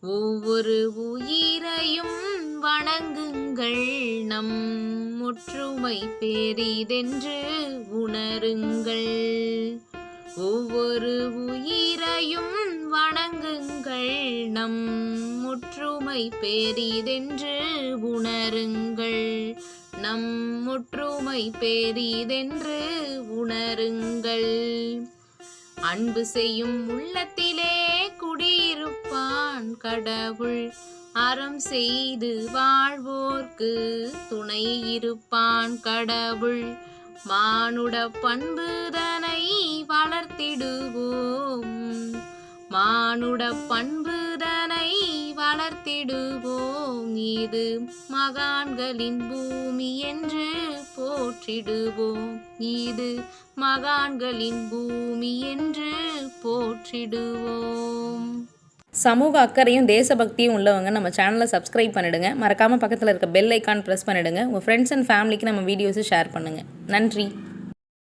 ஒவ்வொரு உயிரையும் வணங்குங்கள். நம் ஒற்றுமை பெரிதென்று உணருங்கள். ஒவ்வொரு உயிரையும் வணங்குங்கள். நம் ஒற்றுமை பெரிதென்று உணருங்கள். நம் ஒற்றுமை பெரிதென்று உணருங்கள். அன்பு செய்யும் உள்ளத்திலே நான் கடவுள் அறம் செய்து வாழ்வோர்க்கு துணை இருப்பான் கடவுள். மானுட பண்புதனை வளர்த்திடுவோம். மானுட பண்புதனை வளர்த்திடுவோம். இது மகான்களின் பூமி என்று போற்றிடுவோம். இது மகான்களின் பூமி என்று போற்றிடுவோம். சமூக அக்கறையும் தேசபக்தியும் உள்ளவங்க நம்ம சேனலை சப்ஸ்கிரைப் பண்ணிடுங்க. மறக்காமல் பக்கத்தில் இருக்க பெல் ஐக்கான் ப்ரெஸ் பண்ணிடுங்க. உங்கள் ஃப்ரெண்ட்ஸ் அண்ட் ஃபேமிலிக்கு நம்ம வீடியோஸை ஷேர் பண்ணுங்கள் நன்றி.